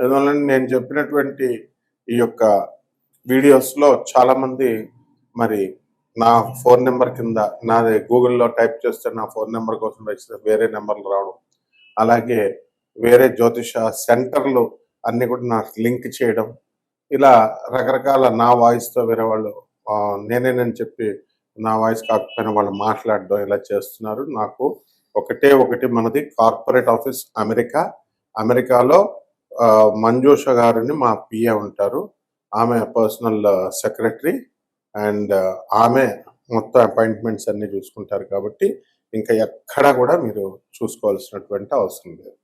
అందువల్ల నేను చెప్పినటువంటి ఈ యొక్క వీడియోస్లో చాలామంది మరి నా ఫోన్ నెంబర్ కింద నాది గూగుల్లో టైప్ చేస్తే నా ఫోన్ నెంబర్ కోసం వచ్చిన వేరే నెంబర్లు రావడం. అలాగే వేరే జ్యోతిష సెంటర్లు అన్ని కూడా నాకు లింక్ చేయడం. ఇలా రకరకాల నా వాయిస్తో వేరే వాళ్ళు నేనే నేనేనని చెప్పి నా వాయిస్ కాకపోయినా వాళ్ళు మాట్లాడడం ఇలా చేస్తున్నారు. నాకు ఒకటే ఒకటి మనది కార్పొరేట్ ఆఫీస్ అమెరికా. అమెరికాలో మంజుష గారిని మా పిఏ ఉంటారు. ఆమె పర్సనల్ సెక్రటరీ అండ్ ఆమె మొత్తం అపాయింట్మెంట్స్ అన్ని చూసుకుంటారు కాబట్టి ఇంకా ఎక్కడ కూడా మీరు చూసుకోవాల్సినటువంటి అవసరం లేదు.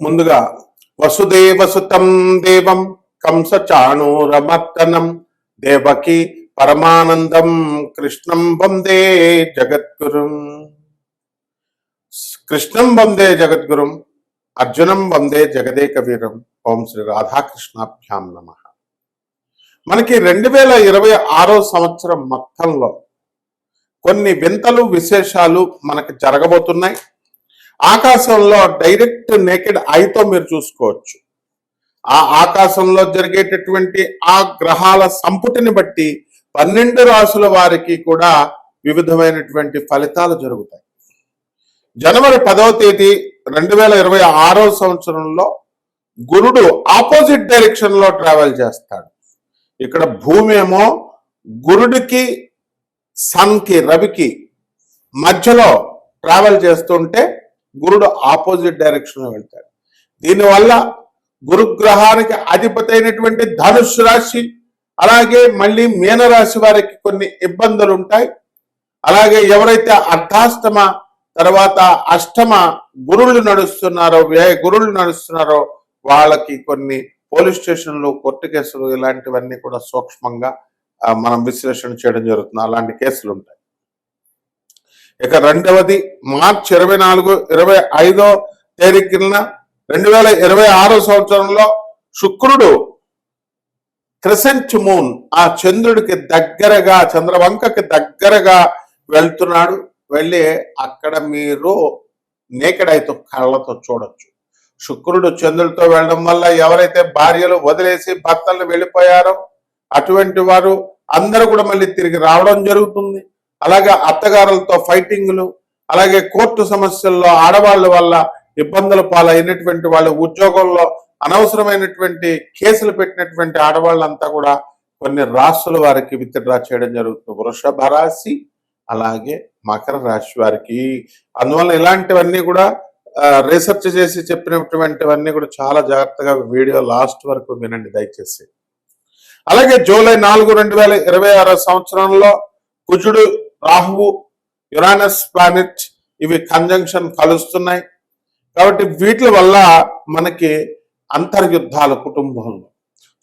ముందుగా వసుదేవసుతం దేవం కంస చాణూరమర్దనం దేవకి పరమానందం కృష్ణం వందే జగద్గురుం. కృష్ణం వందే జగద్గురుం. అర్జునం వందే జగదేక వీరం ఓం శ్రీ రాధాకృష్ణాభ్యాం నమ. మనకి రెండు వేల ఇరవై ఆరో సంవత్సరం మొత్తంలో కొన్ని వింతలు విశేషాలు మనకు జరగబోతున్నాయి. ఆకాశంలో డైరెక్ట్ నేకెడ్ ఐతో మీరు చూసుకోవచ్చు. ఆ ఆకాశంలో జరిగేటటువంటి ఆ గ్రహాల సంపుటిని బట్టి పన్నెండు రాసుల వారికి కూడా వివిధమైనటువంటి ఫలితాలు జరుగుతాయి. జనవరి పదవ తేదీ రెండు వేల ఇరవై ఆరో సంవత్సరంలో గురుడు ఆపోజిట్ డైరెక్షన్లో ట్రావెల్ చేస్తాడు. ఇక్కడ భూమి ఏమో గురుడికి సన్కి రవికి మధ్యలో ట్రావెల్ చేస్తుంటే గురుడు ఆపోజిట్ డైరెక్షన్లో వెళ్తాడు. దీనివల్ల గురుగ్రహానికి అధిపతి అయినటువంటి ధనుష్ రాశి అలాగే మళ్ళీ మీనరాశి వారికి కొన్ని ఇబ్బందులు ఉంటాయి అలాగే ఎవరైతే అర్ధాష్టమ తర్వాత అష్టమ గురుళ్ళు నడుస్తున్నారో వ్యయ గురుళ్ళు నడుస్తున్నారో వాళ్ళకి కొన్ని పోలీస్ స్టేషన్లు కోర్టు కేసులు ఇలాంటివన్నీ కూడా సూక్ష్మంగా మనం విశ్లేషణ చేయడం జరుగుతుంది. అలాంటి కేసులు ఉంటాయి. ఇక రెండవది మార్చ్ ఇరవై నాలుగు ఇరవై ఐదో తేదీ కింద రెండు వేల ఇరవై ఆరో సంవత్సరంలో శుక్రుడు క్రిసెంట్ మూన్ ఆ చంద్రుడికి దగ్గరగా చంద్రవంకకి దగ్గరగా వెళ్తున్నాడు. వెళ్ళి అక్కడ మీరు నేకడైతో కళ్ళతో చూడొచ్చు. శుక్రుడు చంద్రుడితో వెళ్ళడం వల్ల ఎవరైతే భార్యలు వదిలేసి భర్తలు వెళ్ళిపోయారో అటువంటి వారు అందరూ కూడా మళ్ళీ తిరిగి రావడం జరుగుతుంది. అలాగే అత్తగారులతో ఫైటింగ్లు అలాగే కోర్టు సమస్యల్లో ఆడవాళ్ళ వల్ల ఇబ్బందుల పాలైనటువంటి వాళ్ళు ఉద్యోగంలో అనవసరమైనటువంటి కేసులు పెట్టినటువంటి ఆడవాళ్ళంతా కూడా కొన్ని రాసుల వారికి విత్డ్రా చేయడం జరుగుతుంది. వృషభ రాశి అలాగే మకర రాశి వారికి. అందువల్ల ఇలాంటివన్నీ కూడా రీసెర్చ్ చేసి చెప్పినటువంటివన్నీ కూడా చాలా జాగ్రత్తగా వీడియో లాస్ట్ వరకు వినండి దయచేసి. అలాగే జూలై నాలుగు రెండు వేల ఇరవై ఆరో సంవత్సరంలో కుజుడు రాహువు యురానస్ ప్లానెట్ ఇవి కంజంక్షన్ కలుస్తున్నాయి. కాబట్టి వీటి వల్ల మనకి అంతర్యుద్ధాలు కుటుంబంలో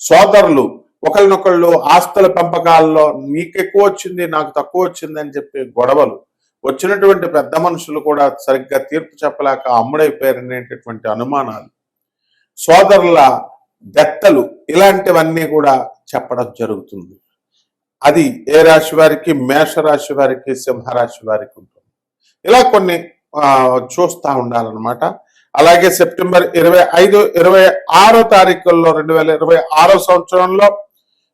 సోదరులు ఒకరినొకళ్ళు ఆస్తుల పెంపకాల్లో నీకు ఎక్కువ వచ్చింది నాకు తక్కువ వచ్చింది అని చెప్పి గొడవలు. వచ్చినటువంటి పెద్ద మనుషులు కూడా సరిగ్గా తీర్పు చెప్పలేక అమ్ముడైపోయారనేటటువంటి అనుమానాలు. సోదరుల దత్తలు ఇలాంటివన్నీ కూడా చెప్పడం జరుగుతుంది. అది ఏ రాశి వారికి? మేష రాశి వారికి సింహరాశి వారికి ఉంటుంది. ఇలా కొన్ని చూస్తూ చూస్తా ఉండాలన్నమాట. అలాగే సెప్టెంబర్ ఇరవై ఐదు ఇరవై ఆరో తారీఖుల్లో రెండు వేల ఇరవై ఆరో సంవత్సరంలో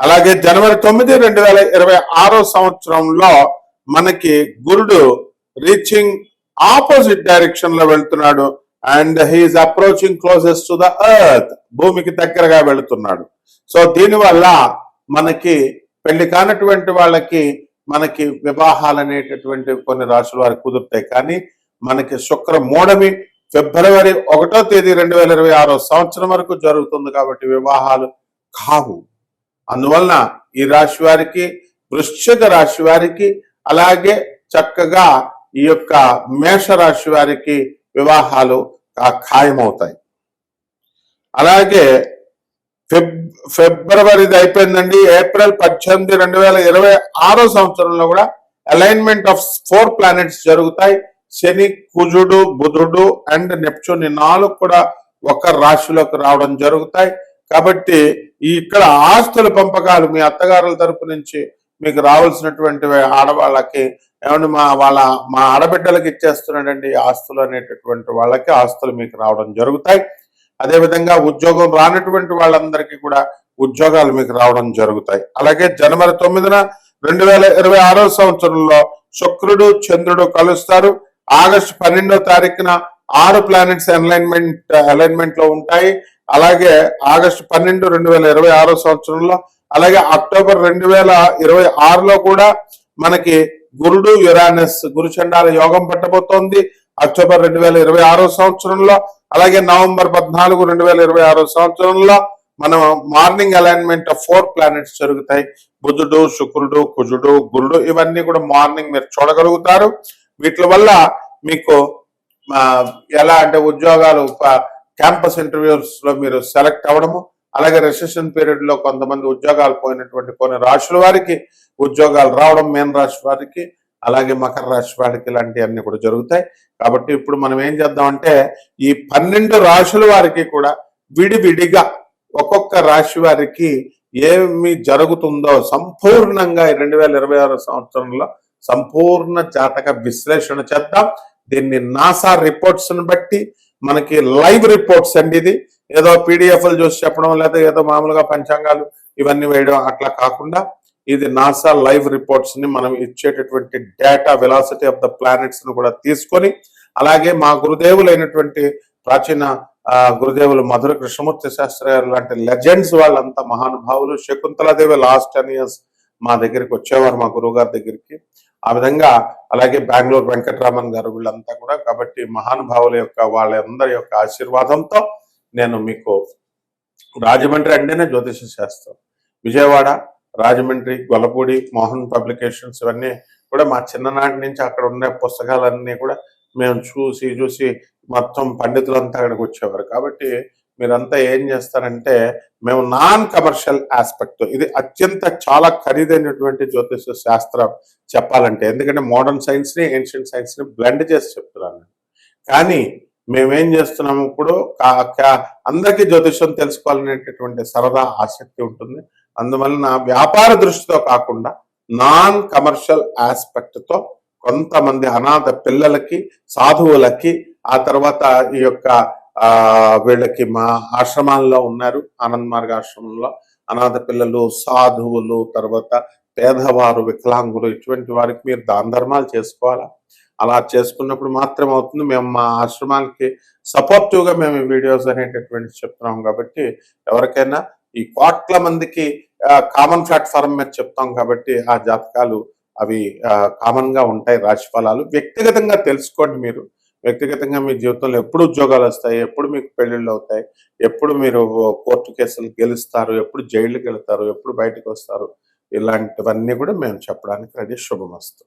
అలాగే జనవరి తొమ్మిది రెండు వేల ఇరవై ఆరో సంవత్సరంలో మనకి గురుడు రీచింగ్ ఆపోజిట్ డైరెక్షన్లో వెళ్తున్నాడు. And he is approaching closest to the earth. భూమికి దగ్గరగా వెళుతున్నాడు. సో దీనివల్ల మనకి పెళ్ళి కానటువంటి వాళ్ళకి మనకి వివాహాలు అనేటటువంటి కొన్ని రాశుల వారికి కుదురుతాయి. కానీ మనకి శుక్ర మూడమి ఫిబ్రవరి ఒకటో తేదీ రెండు వేల ఇరవై ఆరో సంవత్సరం వరకు జరుగుతుంది కాబట్టి వివాహాలు కావు. అందువలన ఈ రాశి వారికి వృశ్చిక రాశి వారికి అలాగే చక్కగా ఈ యొక్క మేష రాశి వారికి వివాహాలు ఖాయమవుతాయి. అలాగే ఫిబ్ ఫిబ్రవరిది అయిపోయిందండి. ఏప్రిల్ పద్దెనిమిది రెండు వేల ఇరవై ఆరో సంవత్సరంలో కూడా అలైన్మెంట్ ఆఫ్ ఫోర్ ప్లానెట్స్ జరుగుతాయి. శని కుజుడు బుధుడు అండ్ నెప్చూన్ నాలుగు కూడా ఒక రాశిలోకి రావడం జరుగుతాయి. కాబట్టి ఈ ఇక్కడ ఆస్తుల పంపకాలు మీ అత్తగారుల తరపు నుంచి మీకు రావాల్సినటువంటి ఆడవాళ్ళకి ఏమంటే మా వాళ్ళ మా ఆడబిడ్డలకి ఇచ్చేస్తున్నాడండి ఈ ఆస్తులు అనేటటువంటి వాళ్ళకి ఆస్తులు మీకు రావడం జరుగుతాయి. అదేవిధంగా ఉద్యోగం రానటువంటి వాళ్ళందరికీ కూడా ఉద్యోగాలు మీకు రావడం జరుగుతాయి. అలాగే జనవరి తొమ్మిదిన రెండు వేల ఇరవై ఆరో సంవత్సరంలో శుక్రుడు చంద్రుడు కలుస్తారు. ఆగస్టు పన్నెండో తారీఖున ఆరు ప్లానెట్స్ అలైన్మెంట్ అలైన్మెంట్లో ఉంటాయి. అలాగే ఆగస్టు పన్నెండు రెండు వేల ఇరవై ఆరో సంవత్సరంలో అలాగే అక్టోబర్ రెండు వేల ఇరవై ఆరులో కూడా మనకి గురుడు యురానస్ గురుచండాల యోగం పట్టబోతోంది. అక్టోబర్ రెండు వేల ఇరవై ఆరో సంవత్సరంలో అలాగే నవంబర్ పద్నాలుగు రెండు వేల ఇరవై ఆరో సంవత్సరంలో మనం morning alignment of four planets జరుగుతాయి. బుధుడు శుక్రుడు కుజుడు గురుడు ఇవన్నీ కూడా మార్నింగ్ మీరు చూడగలుగుతారు. వీటి వల్ల మీకు ఎలా అంటే ఉద్యోగాలు క్యాంపస్ ఇంటర్వ్యూస్లో మీరు సెలెక్ట్ అవ్వడము అలాగే రిసెషన్ పీరియడ్లో కొంతమంది ఉద్యోగాలు పోయినటువంటి కొన్ని రాశుల వారికి ఉద్యోగాలు రావడం మేన్ రాశి వారికి అలాగే మకర రాశి వారికి ఇలాంటివన్నీ కూడా జరుగుతాయి. కాబట్టి ఇప్పుడు మనం ఏం చేద్దామంటే ఈ పన్నెండు రాశుల వారికి కూడా విడివిడిగా ఒక్కొక్క రాశి వారికి ఏమి జరుగుతుందో సంపూర్ణంగా రెండు వేల ఇరవై ఆరు సంవత్సరంలో సంపూర్ణ జాతక విశ్లేషణ చేద్దాం. దీన్ని నాసా రిపోర్ట్స్ని బట్టి మనకి లైవ్ రిపోర్ట్స్ అండి ఇది. ఏదో పీడిఎఫ్లు చూసి చెప్పడం లేదా ఏదో మామూలుగా పంచాంగాలు ఇవన్నీ వేయడం అట్లా కాకుండా ఇది నాసా లైవ్ రిపోర్ట్స్ని మనం ఇచ్చేటటువంటి డేటా వెలాసిటీ ఆఫ్ ద ప్లానెట్స్ను కూడా తీసుకొని అలాగే మా గురుదేవులైనటువంటి ప్రాచీన గురుదేవులు మధుర కృష్ణమూర్తి శాస్త్రి గారు లాంటి లెజెండ్స్ వాళ్ళంతా మహానుభావులు శకుంతలాదేవి లాస్ట్ టెన్ ఇయర్స్ మా దగ్గరికి వచ్చేవారు మా గురువు గారి దగ్గరికి. ఆ విధంగా అలాగే బెంగళూరు వెంకటరామన్ గారు వీళ్ళంతా కూడా కాబట్టి మహానుభావుల యొక్క వాళ్ళందరి యొక్క ఆశీర్వాదంతో నేను మీకు రాజమండ్రి అంటేనే జ్యోతిష శాస్త్రం. విజయవాడ రాజమండ్రి గొల్లపూడి మోహన్ పబ్లికేషన్స్ ఇవన్నీ కూడా మా చిన్ననాటి నుంచి అక్కడ ఉండే పుస్తకాలన్నీ కూడా మేము చూసి చూసి మొత్తం పండితులంతా అక్కడికి వచ్చేవారు. కాబట్టి మీరంతా ఏం చేస్తారంటే మేము నాన్ కమర్షియల్ ఆస్పెక్ట్. ఇది అత్యంత చాలా ఖరీదైనటువంటి జ్యోతిష శాస్త్రం చెప్పాలంటే. ఎందుకంటే మోడర్న్ సైన్స్ని ఏన్షియంట్ సైన్స్ని బ్లెండ్ చేసి చెప్తున్నాను కానీ మేమేం చేస్తున్నాము ఇప్పుడు? అందరికీ జ్యోతిషం తెలుసుకోవాలనేటటువంటి సరదా ఆసక్తి ఉంటుంది. అందువలన వ్యాపార దృష్టితో కాకుండా నాన్ కమర్షియల్ ఆస్పెక్ట్తో కొంతమంది అనాథ పిల్లలకి సాధువులకి ఆ తర్వాత ఈ యొక్క వీళ్ళకి మా ఆశ్రమాల్లో ఉన్నారు. ఆనంద్ మార్గ ఆశ్రమంలో. అనాథ పిల్లలు సాధువులు తర్వాత పేదవారు వికలాంగులు ఇటువంటి వారికి మీరు దాన ధర్మాలు చేసుకోవాలా? అలా చేసుకున్నప్పుడు మాత్రం అవుతుంది. మేము మా ఆశ్రమానికి సపోర్టివ్గా మేము వీడియోస్ అనేటటువంటి చెప్తున్నాం కాబట్టి ఎవరికైనా ఈ కోట్ల మందికి కామన్ ప్లాట్ఫామ్ మీద చెప్తాం కాబట్టి ఆ జాతకాలు అవి కామన్గా ఉంటాయి. రాశిఫలాలు వ్యక్తిగతంగా తెలుసుకోండి మీరు. వ్యక్తిగతంగా మీ జీవితంలో ఎప్పుడు ఉద్యోగాలు వస్తాయి ఎప్పుడు మీకు పెళ్ళిళ్ళు అవుతాయి ఎప్పుడు మీరు కోర్టు కేసులు గెలుస్తారు ఎప్పుడు జైళ్ళకి వెళ్తారు ఎప్పుడు బయటకు వస్తారు ఇలాంటివన్నీ కూడా మేము చెప్పడానికి రెడీ. శుభమస్తు.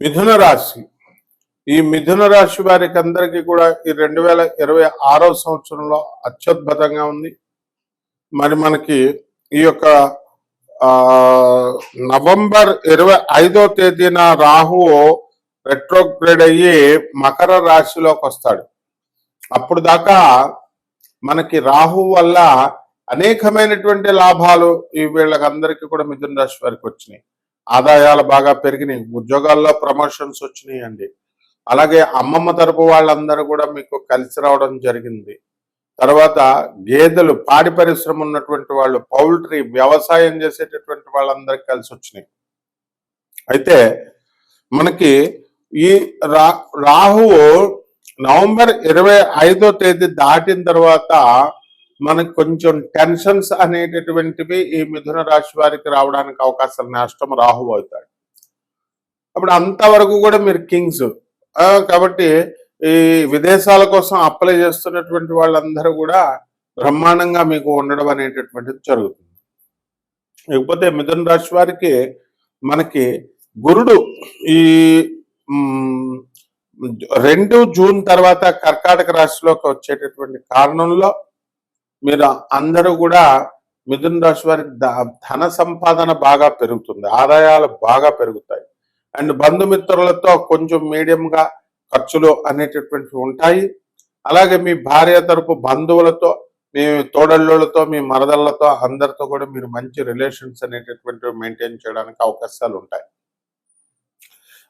మిథున రాశి. ఈ మిథున రాశి వారికి అందరికీ కూడా ఈ రెండు వేల ఇరవై ఆరో సంవత్సరంలో అత్యద్భుతంగా ఉంది. మరి మనకి ఈ యొక్క నవంబర్ ఇరవై ఐదో తేదీన రాహువు రెట్రోగ్రేడ్ అయ్యి మకర రాశిలోకి వస్తాడు. అప్పుడు దాకా మనకి రాహు వల్ల అనేకమైనటువంటి లాభాలు ఈ వీళ్ళకందరికీ కూడా మిథున రాశి వారికి వచ్చినాయి. ఆదాయాలు బాగా పెరిగినాయి. ఉద్యోగాల్లో ప్రమోషన్స్ వచ్చినాయి అండి అలాగే అమ్మమ్మ తరపు వాళ్ళందరూ కూడా మీకు కలిసి రావడం జరిగింది. తర్వాత గేదెలు పాడి పరిశ్రమ ఉన్నటువంటి వాళ్ళు పౌల్ట్రీ వ్యవసాయం చేసేటటువంటి వాళ్ళందరికీ కలిసి వచ్చినాయి. అయితే మనకి ఈ రా రాహువు నవంబర్ ఇరవై ఐదో తేదీ దాటిన తర్వాత మనకు కొంచెం టెన్షన్స్ అనేటటువంటివి ఈ మిథున రాశి వారికి రావడానికి అవకాశం నష్టం రాహు అవుతాడు. అప్పుడు అంతవరకు కూడా మీరు కింగ్స్. కాబట్టి ఈ విదేశాల కోసం అప్లై చేస్తున్నటువంటి వాళ్ళందరూ కూడా బ్రహ్మాండంగా మీకు ఉండడం అనేటటువంటిది జరుగుతుంది. లేకపోతే మిథున రాశి వారికి మనకి గురుడు ఈ రెండు జూన్ తర్వాత కర్కాటక రాశిలోకి వచ్చేటటువంటి కారణంలో మీరు అందరూ కూడా మిథున రాశి వారికి ధన సంపాదన బాగా పెరుగుతుంది. ఆదాయాలు బాగా పెరుగుతాయి. అండ్ బంధుమిత్రులతో కొంచెం మీడియంగా ఖర్చులు అనేటటువంటివి ఉంటాయి. అలాగే మీ భార్య తరపు బంధువులతో మీ తోడళ్ళతో మీ మరదళ్ళతో అందరితో కూడా మీరు మంచి రిలేషన్స్ అనేటటువంటివి మెయింటైన్ చేయడానికి అవకాశాలు ఉంటాయి.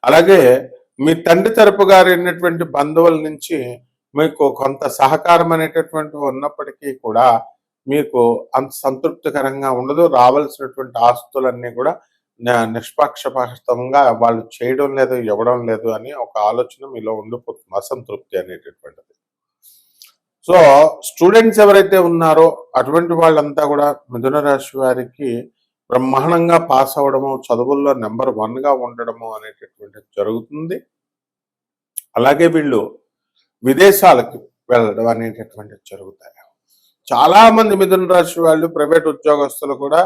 అలాగే మీ తండ్రి తరపు గారు అయినటువంటి బంధువుల నుంచి మీకు కొంత సహకారం అనేటటువంటి ఉన్నప్పటికీ కూడా మీకు అంత సంతృప్తికరంగా ఉండదు. రావాల్సినటువంటి ఆస్తులన్నీ కూడా నిష్పక్షపాతంగా వాళ్ళు చేయడం లేదు ఇవ్వడం లేదు అని ఒక ఆలోచన మీలో ఉండిపోతుంది. అసంతృప్తి అనేటటువంటిది. సో స్టూడెంట్స్ ఎవరైతే ఉన్నారో అటువంటి వాళ్ళంతా కూడా మిథున రాశి వారికి బ్రహ్మాండంగా పాస్ అవ్వడము చదువుల్లో నెంబర్ వన్గా ఉండడము అనేటటువంటిది జరుగుతుంది. అలాగే వీళ్ళు విదేశాలకు వెళ్ళడం అనేటటువంటిది జరుగుతాయి. చాలా మంది మిథున రాశి వాళ్ళు ప్రైవేట్ ఉద్యోగస్తులు కూడా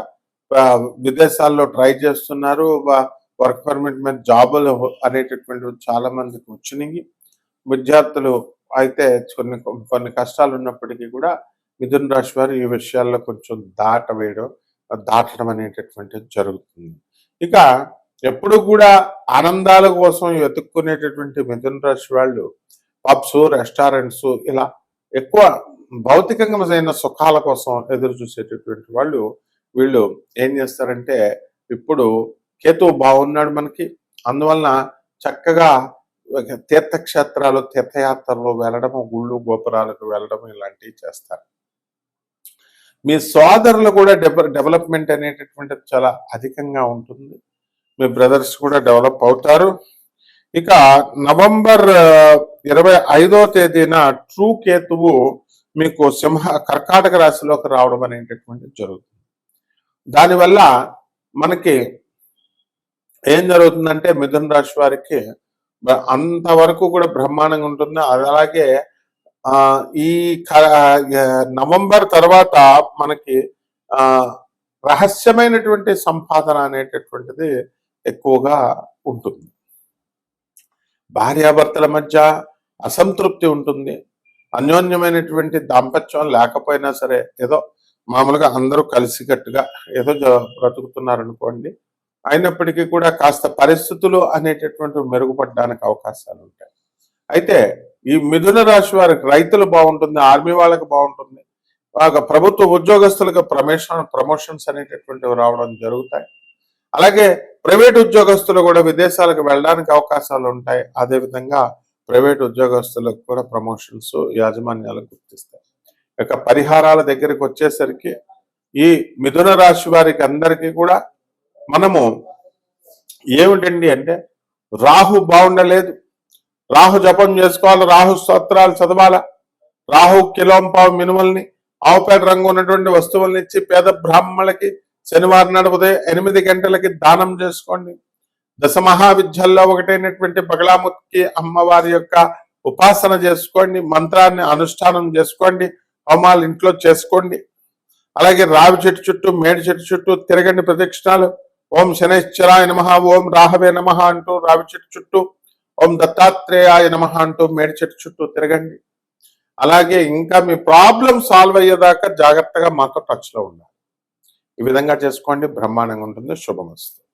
విదేశాల్లో ట్రై చేస్తున్నారు. వర్క్ పర్మిట్ మీద జాబులు అనేటటువంటివి చాలా మందికి వచ్చినాయి. విద్యార్థులు అయితే కొన్ని కొన్ని కష్టాలు ఉన్నప్పటికీ కూడా మిథున రాశి వారు ఈ విషయాల్లో కొంచెం దాట వేయడం దాటడం అనేటటువంటిది జరుగుతుంది. ఇక ఎప్పుడు కూడా ఆనందాల కోసం వెతుక్కునేటటువంటి మిథున రాశి వాళ్ళు పబ్స్ రెస్టారెంట్స్ ఇలా ఎక్కువ భౌతికంగా సుఖాల కోసం ఎదురు చూసేటటువంటి వాళ్ళు వీళ్ళు ఏం చేస్తారంటే ఇప్పుడు కేతువు బాగున్నాడు మనకి. అందువలన చక్కగా తీర్థక్షేత్రాలు తీర్థయాత్రలు వెళ్ళడము గుళ్ళు గోపురాలకు వెళ్ళడం ఇలాంటివి చేస్తారు. మీ సోదరులు కూడా డెవలప్మెంట్ అనేటటువంటిది చాలా అధికంగా ఉంటుంది. మీ బ్రదర్స్ కూడా డెవలప్ అవుతారు. ఇక నవంబర్ ఇరవై ఐదో తేదీన ట్రూ కేతువు మీకు సింహ కర్కాటక రాశిలోకి రావడం అనేటటువంటిది జరుగుతుంది. దానివల్ల మనకి ఏం జరుగుతుందంటే మిథున రాశి వారికి అంతవరకు కూడా బ్రహ్మాండంగా ఉంటుంది. అది అలాగే ఈ క- నవంబర్ తర్వాత మనకి రహస్యమైనటువంటి సంపాదన అనేటటువంటిది ఎక్కువగా ఉంటుంది. భార్యాభర్తల మధ్య అసంతృప్తి ఉంటుంది. అన్యోన్యమైనటువంటి దాంపత్యం లేకపోయినా సరే ఏదో మామూలుగా అందరూ కలిసికట్టుగా ఏదో బ్రతుకుతున్నారనుకోండి బ్రతుకుతున్నారు అనుకోండి అయినప్పటికీ కూడా కాస్త పరిస్థితులు అనేటటువంటి మెరుగుపడడానికి అవకాశాలు ఉంటాయి. అయితే ఈ మిథున రాశి వారికి రైతులు బాగుంటుంది ఆర్మీ వాళ్ళకి బాగుంటుంది. బాగా ప్రభుత్వ ఉద్యోగస్తులకు ప్రమోషన్ ప్రమోషన్స్ అనేటటువంటివి రావడం జరుగుతాయి. అలాగే ప్రైవేట్ ఉద్యోగస్తులు కూడా విదేశాలకు వెళ్ళడానికి అవకాశాలు ఉంటాయి. అదేవిధంగా ప్రైవేట్ ఉద్యోగస్తులకు కూడా ప్రమోషన్స్ యాజమాన్యాలు గుర్తిస్తాయి. ఇక పరిహారాల దగ్గరికి వచ్చేసరికి ఈ మిథున రాశి వారికి అందరికీ కూడా మనము ఏమిటండి అంటే రాహు బాగుండలేదు రాహు జపం చేసుకోవాలి రాహు స్తోత్రాలు చదవాలా. రాహు కిలోంపావు మినుమల్ని ఆవుపేట రంగు ఉన్నటువంటి వస్తువుల్ని ఇచ్చి పేద బ్రాహ్మణులకి శనివారం నాడు ఉదయం ఎనిమిది గంటలకి దానం చేసుకోండి. దశ మహావిద్యల్లో ఒకటైనటువంటి బగలాముఖి అమ్మవారి యొక్క ఉపాసన చేసుకోండి మంత్రాన్ని అనుష్ఠానం చేసుకోండి హోమాలు ఇంట్లో చేసుకోండి. అలాగే రావి చెట్టు చుట్టూ మేడి చెట్టు చుట్టూ తిరగండి ప్రదక్షిణాలు. ఓం శనైశ్చరాయ నమ ఓం రాహవే నమ అంటూ రావి చెట్టు చుట్టూ ఓం దత్తాత్రేయాయ నమ అంటూ మేడి చెట్టు చుట్టూ తిరగండి. అలాగే ఇంకా మీ ప్రాబ్లం సాల్వ్ అయ్యేదాకా జాగ్రత్తగా మాతో టచ్లో ఉండాలి. ఈ విధంగా చేసుకోండి. బ్రహ్మాండంగా ఉంటుంది. శుభమస్తు.